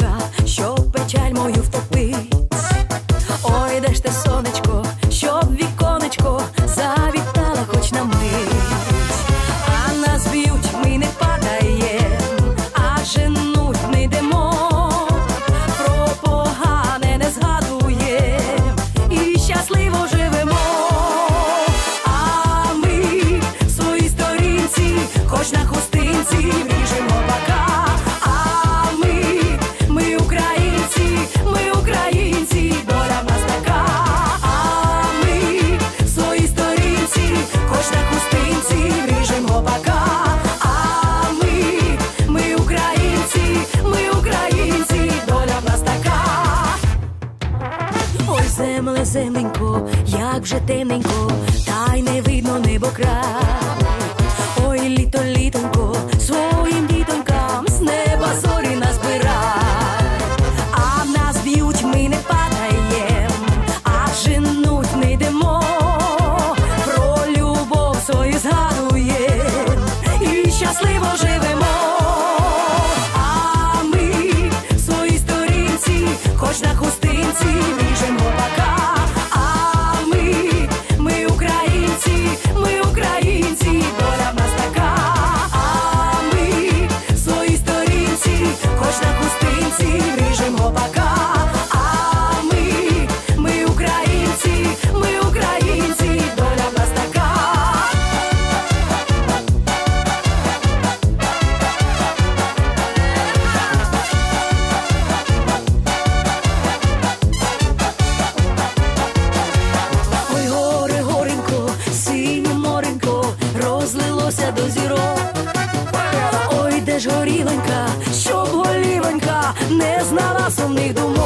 歌。земленько, як же темненько, та й не видно небо край. Ой, літо літонько. ж горіленька, щоб голівенька не знала сумних думок.